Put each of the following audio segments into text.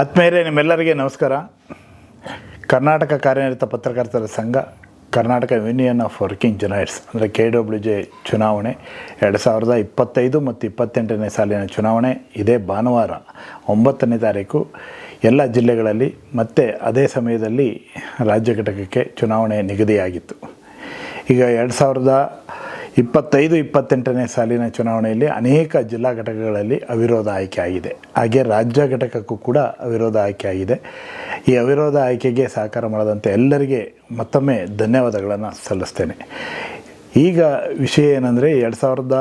ಆತ್ಮೀಯರೇ ನಿಮ್ಮೆಲ್ಲರಿಗೆ ನಮಸ್ಕಾರ. ಕರ್ನಾಟಕ ಕಾರ್ಯನಿರತ ಪತ್ರಕರ್ತರ ಸಂಘ, Karnataka union of working journalists ಅಂದರೆ ಕೆ ಡಬ್ಲ್ಯೂ ಜೆ ಚುನಾವಣೆ, ಎರಡು ಸಾವಿರದ ಇಪ್ಪತ್ತೈದು ಮತ್ತು ಇಪ್ಪತ್ತೆಂಟನೇ ಸಾಲಿನ ಚುನಾವಣೆ, ಇದೇ ಭಾನುವಾರ ಒಂಬತ್ತನೇ ತಾರೀಕು ಎಲ್ಲ ಜಿಲ್ಲೆಗಳಲ್ಲಿ ಮತ್ತು ಅದೇ ಸಮಯದಲ್ಲಿ ರಾಜ್ಯ ಘಟಕಕ್ಕೆ ಚುನಾವಣೆ ನಿಗದಿಯಾಗಿತ್ತು. ಈಗ ಎರಡು ಸಾವಿರದ ಇಪ್ಪತ್ತೈದು, ಇಪ್ಪತ್ತೆಂಟನೇ ಸಾಲಿನ ಚುನಾವಣೆಯಲ್ಲಿ ಅನೇಕ ಜಿಲ್ಲಾ ಘಟಕಗಳಲ್ಲಿ ಅವಿರೋಧ ಆಯ್ಕೆ ಆಗಿದೆ. ಹಾಗೆ ರಾಜ್ಯ ಘಟಕಕ್ಕೂ ಕೂಡ ಅವಿರೋಧ ಆಯ್ಕೆ ಆಗಿದೆ. ಈ ಅವಿರೋಧ ಆಯ್ಕೆಗೆ ಸಹಕಾರ ಮಾಡದಂತೆ ಎಲ್ಲರಿಗೆ ಮತ್ತೊಮ್ಮೆ ಧನ್ಯವಾದಗಳನ್ನು ಸಲ್ಲಿಸ್ತೇನೆ. ಈಗ ವಿಷಯ ಏನಂದರೆ, ಎರಡು ಸಾವಿರದ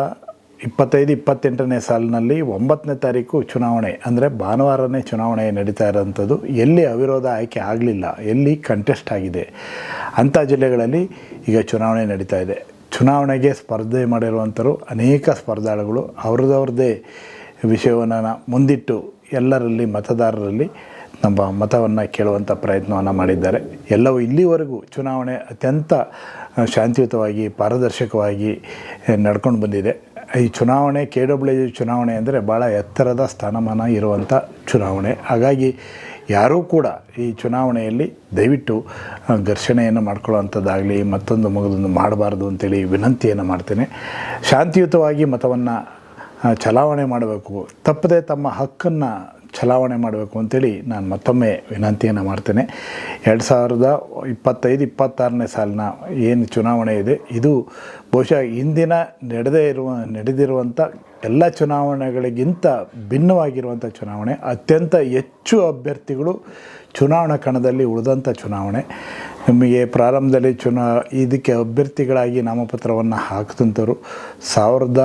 ಇಪ್ಪತ್ತೈದು, ಇಪ್ಪತ್ತೆಂಟನೇ ಸಾಲಿನಲ್ಲಿ ಒಂಬತ್ತನೇ ತಾರೀಕು ಚುನಾವಣೆ, ಅಂದರೆ ಭಾನುವಾರನೇ ಚುನಾವಣೆ ನಡೀತಾ ಇರೋಂಥದ್ದು. ಎಲ್ಲಿ ಅವಿರೋಧ ಆಯ್ಕೆ ಆಗಲಿಲ್ಲ, ಎಲ್ಲಿ ಕಂಟೆಸ್ಟ್ ಆಗಿದೆ ಅಂಥ ಜಿಲ್ಲೆಗಳಲ್ಲಿ ಈಗ ಚುನಾವಣೆ ನಡೀತಾ ಇದೆ. ಚುನಾವಣೆಗೆ ಸ್ಪರ್ಧೆ ಮಾಡಿರುವಂಥರು ಅನೇಕ ಸ್ಪರ್ಧಾಳುಗಳು ಅವ್ರದ್ದವ್ರದ್ದೇ ವಿಷಯವನ್ನು ಮುಂದಿಟ್ಟು ಎಲ್ಲರಲ್ಲಿ ಮತದಾರರಲ್ಲಿ ನಮ್ಮ ಮತವನ್ನು ಕೇಳುವಂಥ ಪ್ರಯತ್ನವನ್ನು ಮಾಡಿದ್ದಾರೆ. ಎಲ್ಲವೂ ಇಲ್ಲಿವರೆಗೂ ಚುನಾವಣೆ ಅತ್ಯಂತ ಶಾಂತಿಯುತವಾಗಿ, ಪಾರದರ್ಶಕವಾಗಿ ನಡ್ಕೊಂಡು ಬಂದಿದೆ. ಈ ಚುನಾವಣೆ, ಕೆ ಡಬ್ಲ್ಯೂ ಚುನಾವಣೆ ಅಂದರೆ ಭಾಳ ಎತ್ತರದ ಸ್ಥಾನಮಾನ ಇರುವಂಥ ಚುನಾವಣೆ. ಹಾಗಾಗಿ ಯಾರೂ ಕೂಡ ಈ ಚುನಾವಣೆಯಲ್ಲಿ ದಯವಿಟ್ಟು ಘರ್ಷಣೆಯನ್ನು ಮಾಡ್ಕೊಳ್ಳೋವಂಥದ್ದಾಗಲಿ, ಮತ್ತೊಂದು ಮಗದೊಂದು ಮಾಡಬಾರ್ದು ಅಂತೇಳಿ ವಿನಂತಿಯನ್ನು ಮಾಡ್ತೇನೆ. ಶಾಂತಿಯುತವಾಗಿ ಮತವನ್ನು ಚಲಾವಣೆ ಮಾಡಬೇಕು. ತಪ್ಪದೆ ತಮ್ಮ ಹಕ್ಕನ್ನು ಚಲಾವಣೆ ಮಾಡಬೇಕು ಅಂತೇಳಿ ನಾನು ಮತ್ತೊಮ್ಮೆ ವಿನಂತಿಯನ್ನು ಮಾಡ್ತೇನೆ. ಎರಡು ಸಾವಿರದ ಇಪ್ಪತ್ತೈದು, ಇಪ್ಪತ್ತಾರನೇ ಸಾಲಿನ ಏನು ಚುನಾವಣೆ ಇದೆ, ಇದು ಬಹುಶಃ ಇಂದಿನ ನಡೆದೇ ಇರುವ, ನಡೆದಿರುವಂಥ ಎಲ್ಲ ಚುನಾವಣೆಗಳಿಗಿಂತ ಭಿನ್ನವಾಗಿರುವಂಥ ಚುನಾವಣೆ, ಅತ್ಯಂತ ಹೆಚ್ಚು ಅಭ್ಯರ್ಥಿಗಳು ಚುನಾವಣಾ ಕಣದಲ್ಲಿ ಉಳಿದಂಥ ಚುನಾವಣೆ. ನಮಗೆ ಪ್ರಾರಂಭದಲ್ಲಿ ಚುನಾ, ಇದಕ್ಕೆ ಅಭ್ಯರ್ಥಿಗಳಾಗಿ ನಾಮಪತ್ರವನ್ನು ಹಾಕಿದಂಥವ್ರು ಸಾವಿರದ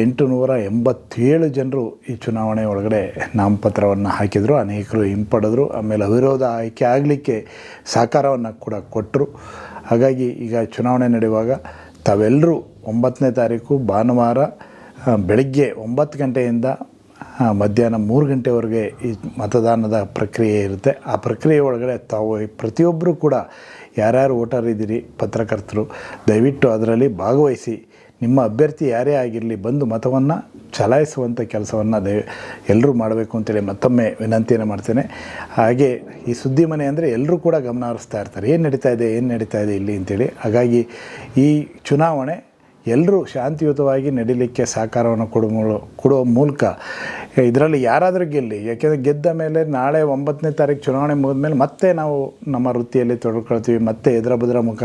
ಎಂಟುನೂರ ಎಂಬತ್ತೇಳು ಜನರು ಈ ಚುನಾವಣೆ ಒಳಗಡೆ ನಾಮಪತ್ರವನ್ನು ಹಾಕಿದರು. ಅನೇಕರು ಹಿಂಪಡೆದ್ರು. ಆಮೇಲೆ ಅವಿರೋಧ ಆಯ್ಕೆ ಆಗಲಿಕ್ಕೆ ಸಹಕಾರವನ್ನು ಕೂಡ ಕೊಟ್ಟರು ಹಾಗಾಗಿ ಈಗ ಚುನಾವಣೆ ನಡೆಯುವಾಗ ತಾವೆಲ್ಲರೂ ಒಂಬತ್ತನೇ ತಾರೀಕು ಭಾನುವಾರ ಬೆಳಗ್ಗೆ ಒಂಬತ್ತು ಗಂಟೆಯಿಂದ ಮಧ್ಯಾಹ್ನ ಮೂರು ಗಂಟೆವರೆಗೆ ಈ ಮತದಾನದ ಪ್ರಕ್ರಿಯೆ ಇರುತ್ತೆ. ಆ ಪ್ರಕ್ರಿಯೆ ಒಳಗಡೆ ತಾವು ಪ್ರತಿಯೊಬ್ಬರೂ ಕೂಡ ಯಾರ್ಯಾರು ಓಟರ್ ಇದ್ದೀರಿ, ಪತ್ರಕರ್ತರು, ದಯವಿಟ್ಟು ಅದರಲ್ಲಿ ಭಾಗವಹಿಸಿ. ನಿಮ್ಮ ಅಭ್ಯರ್ಥಿ ಯಾರೇ ಆಗಿರಲಿ ಬಂದು ಮತವನ್ನು ಚಲಾಯಿಸುವಂಥ ಕೆಲಸವನ್ನು ದಯ ಎಲ್ಲರೂ ಮಾಡಬೇಕು ಅಂತೇಳಿ ಮತ್ತೊಮ್ಮೆ ವಿನಂತಿಯನ್ನು ಮಾಡ್ತೇನೆ. ಹಾಗೆ ಈ ಸುದ್ದಿ ಮನೆ ಅಂದರೆ ಎಲ್ಲರೂ ಕೂಡ ಗಮನ ಹರಿಸ್ತಾ ಇರ್ತಾರೆ. ಏನು ನಡೀತಾ ಇದೆ, ಏನು ನಡೀತಾ ಇದೆ ಇಲ್ಲಿ ಅಂತೇಳಿ. ಹಾಗಾಗಿ ಈ ಚುನಾವಣೆ ಎಲ್ಲರೂ ಶಾಂತಿಯುತವಾಗಿ ನಡೀಲಿಕ್ಕೆ ಸಹಕಾರವನ್ನು ಕೊಡುವ ಕೊಡುವ ಮೂಲಕ ಇದರಲ್ಲಿ ಯಾರಾದರೂ ಗೆಲ್ಲಿ, ಯಾಕೆಂದರೆ ಗೆದ್ದ ಮೇಲೆ ನಾಳೆ ಒಂಬತ್ತನೇ ತಾರೀಕು ಚುನಾವಣೆ ಮುಗಿದ ಮೇಲೆ ಮತ್ತೆ ನಾವು ನಮ್ಮ ವೃತ್ತಿಯಲ್ಲಿ ತೊಡ್ಕೊಳ್ತೀವಿ, ಮತ್ತೆ ಎದುರ ಬದರ ಮುಖ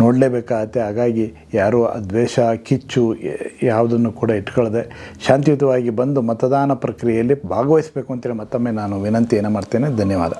ನೋಡಲೇಬೇಕಾಗತ್ತೆ. ಹಾಗಾಗಿ ಯಾರೂ ಅದ್ವೇಷ ದ್ವೇಷ, ಕಿಚ್ಚು ಯಾವುದನ್ನು ಕೂಡ ಇಟ್ಕೊಳ್ಳದೆ ಶಾಂತಿಯುತವಾಗಿ ಬಂದು ಮತದಾನ ಪ್ರಕ್ರಿಯೆಯಲ್ಲಿ ಭಾಗವಹಿಸಬೇಕು ಅಂತೇಳಿ ಮತ್ತೊಮ್ಮೆ ನಾನು ವಿನಂತಿಯನ್ನು ಮಾಡ್ತೇನೆ. ಧನ್ಯವಾದ.